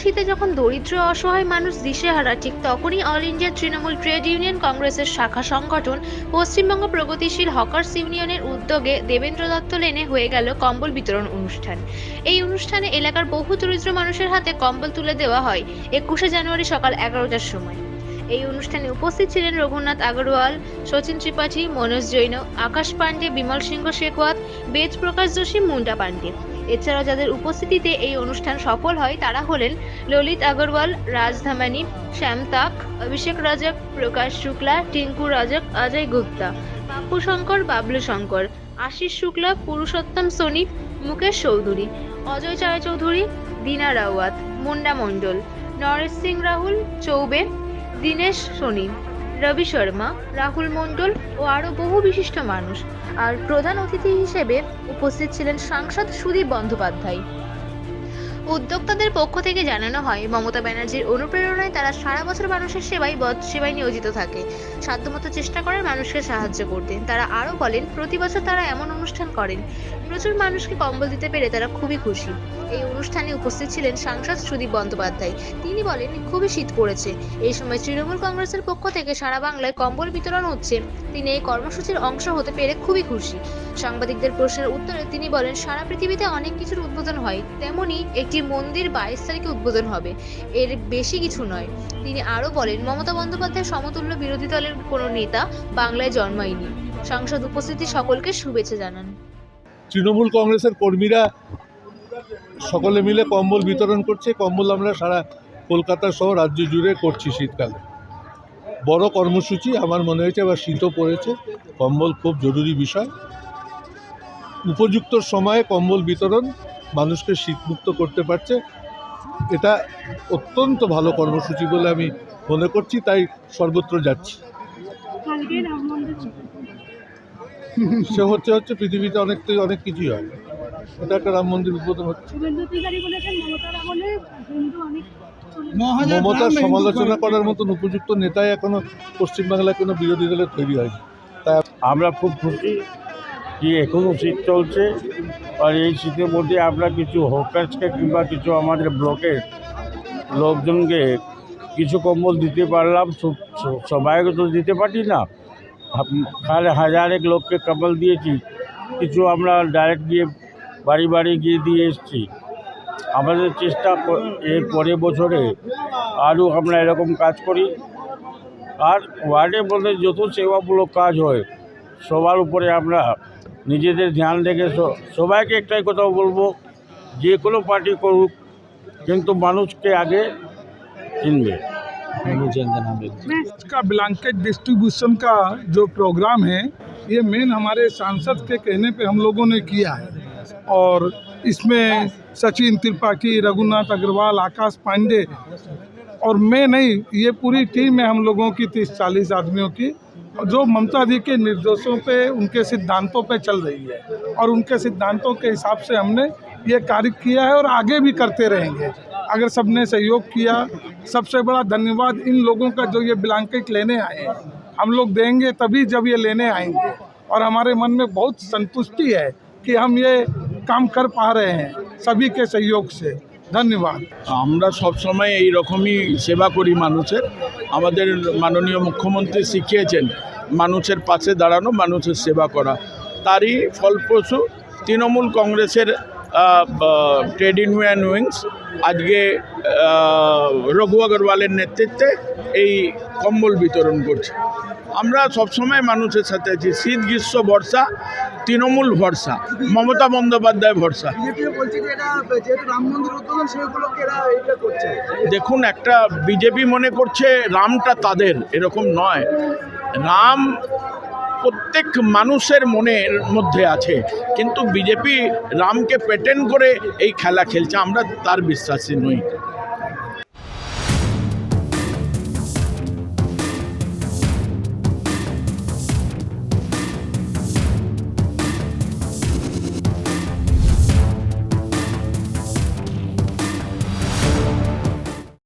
শীতে যখন দরিদ্র অসহায় মানুষ দিশেহারা, ঠিক তখনই All India Trinamool trade union কংগ্রেসের শাখা সংগঠন পশ্চিমবঙ্গ প্রগতিশীল হকার্স ইউনিয়নের উদ্যোগে দেবেন্দ্র দত্ত লেনে হয়ে গেল কম্বল বিতরণ অনুষ্ঠান। এই অনুষ্ঠানে এলাকার বহু দরিদ্র মানুষের হাতে কম্বল তুলে দেওয়া হয় একুশে জানুয়ারি সকাল এগারোটার সময়। এই অনুষ্ঠানে উপস্থিত ছিলেন রঘুনাথ আগরওয়াল, সচিন ত্রিপাঠী, মনোজ জৈন, আকাশ পান্ডে বিমল সিংহ শেখওয়াত বেদ প্রকাশ যোশী, মুন্ডা পান্ডে এছাড়াও যাদের উপস্থিতিতে এই অনুষ্ঠান সফল হয়, তারা হলেন ললিত আগরওয়াল, রাজ ধামানি, শ্যাম তাক, অভিষেক রাজক, প্রকাশ শুক্লা, টিঙ্কু রাজক, অজয় গুপ্তা পাপ্পু শঙ্কর, বাবলু শঙ্কর, আশিস শুক্লা, পুরুষোত্তম সোনি, মুকেশ চৌধুরী, অজয় চায় চৌধুরী দীনা রাওয়াত, মুন্ডা মণ্ডল, নরেশ সিং রাহুল, চৌবে, দীনেশ সোনি। রবি শর্মা, রাহুল মণ্ডল ও আরও বহু বিশিষ্ট মানুষ। আর প্রধান অতিথি হিসেবে উপস্থিত ছিলেন সাংসদ সুদীপ বন্দ্যোপাধ্যায়। উদ্যোক্তাদের পক্ষ থেকে জানানো হয়, মমতা ব্যানার্জির অনুপ্রেরণায় তারা সারা বছর মানুষের সেবায় বদ, সেবায় নিয়োজিত থাকে। সাধ্যমতো চেষ্টা করেন মানুষকে সাহায্য করতে তারা আরও বলেন, প্রতি বছর তারা এমন অনুষ্ঠান করেন। প্রচুর মানুষকে কম্বল দিতে পেরে তারা খুবই খুশি। এই অনুষ্ঠানে উপস্থিত ছিলেন সাংসদ সুদীপ বন্দ্যোপাধ্যায়। তিনি বলেন, খুবই শীত পড়েছে। এই সময় তৃণমূল কংগ্রেসের পক্ষ থেকে সারা বাংলায় কম্বল বিতরণ হচ্ছে। তিনি এই কর্মসূচির অংশ হতে পেরে খুবই খুশি। সাংবাদিকদের প্রশ্নের উত্তরে তিনি বলেন, সারা পৃথিবীতে অনেক কিছুর উদ্বোধন হয়। তেমনি একটি মন্দির বাইশ তারিখে উদ্বোধন হবে। এর বেশি কিছু নয়। তিনি আরও বলেন, মমতা বন্দ্যোপাধ্যায় সমতুল্য বিরোধী দলের কোনো নেতা বাংলায় জন্মায়নি। সাংসদ উপস্থিতি সকলকে শুভেচ্ছা জানান। তৃণমূল কংগ্রেসের কর্মীরা সকলে মিলে কম্বল বিতরণ করছে। কম্বল আমরা সারা কলকাতা সহ রাজ্য জুড়ে করছি শীতকালে। বড় কর্মসূচি আমার মনে হয়েছে আবার শীতও পড়েছে। কম্বল খুব জরুরি বিষয়। উপযুক্ত সময়ে কম্বল বিতরণ মানুষকে শীতমুক্ত করতে পারছে। এটা অত্যন্ত ভালো কর্মসূচি বলে আমি মনে করছি তাই সর্বত্র যাচ্ছি। সে হচ্ছে হচ্ছে পৃথিবীতে অনেক অনেক কিছুই হয়। এটা একটা রাম মন্দির উদ্বোধন হচ্ছে। মমতার সমালোচনা করার মতন উপযুক্ত নেতাই এখনও পশ্চিমবাংলায় কোনো বিরোধী দলের তৈরি হয়নি। আমরা খুব খুশি কি এখনও শীত চলছে। আর এই শীতের মধ্যে আমরা কিছু হকার্সকে কিংবা কিছু আমাদের ব্লকের লোকজনকে কিছু কম্বল দিতে পারলাম, সব- সব- সবাইকে তো দিতে পারি না। তাহলে হাজারেক লোককে কম্বল দিয়েছি, কিছু আমরা ডাইরেক্ট গিয়ে বাড়ি বাড়ি গিয়ে দিয়ে এসেছি। আমাদের চেষ্টা এর পরের বছরে আরও আমরা এরকম কাজ করি। আর ওয়ার্ডের মধ্যে যত সেবামূলক কাজ হয়, সবার উপরে আমরা নিজেদের ধ্যান রেখে স- সবাইকে একটাই কথা বলবো যে কোনো পার্টি করুক কিন্তু মানুষকে আগে চিনবে का ब्लैंकेट डिस्ट्रीब्यूशन का जो प्रोग्राम है ये मेन हमारे सांसद के कहने पे हम लोगों ने किया है और इसमें सचिन त्रिपाठी रघुनाथ अग्रवाल आकाश पांडे और मैं नहीं ये पूरी टीम है हम लोगों की तीस चालीस आदमियों की जो ममता दी के निर्देशों पे, उनके सिद्धांतों पे चल रही है और उनके सिद्धांतों के हिसाब से हमने ये कार्य किया है और आगे भी करते रहेंगे। अगर सबने सहयोग किया, सबसे बड़ा धन्यवाद इन लोगों का जो ये ब्लैंकेट लेने आए हैं। हम लोग देंगे तभी जब ये लेने आएँगे। और हमारे मन में बहुत संतुष्टि है कि हम ये काम कर पा रहे हैं सभी के सहयोग से। ধন্যবাদ। আমরা সবসময় এই রকমই সেবা করি মানুষের। আমাদের মাননীয় মুখ্যমন্ত্রী শিখিয়েছেন, মানুষের পাশে দাঁড়ানো, মানুষের সেবা করা। তারই ফলপ্রসূ তৃণমূল কংগ্রেসের ট্রেড ইউনিয়ন উইংস আজকে রঘু আগরওয়ালের নেতৃত্বে এই কম্বল বিতরণ করছে। আমরা সবসময় মানুষের সাথে আছি। শীত গ্রীষ্ম ভরসা তৃণমূল ভরসা মমতা বন্দ্যোপাধ্যায় ভরসা। দেখুন একটা বিজেপি মনে করছে রামটা তাদের এরকম নয়। রাম প্রত্যেক মানুষের মনের মধ্যে আছে কিন্তু বিজেপি রামকে পেটেন্ট করে এই খেলা খেলছে। আমরা তার বিশ্বাসী নই।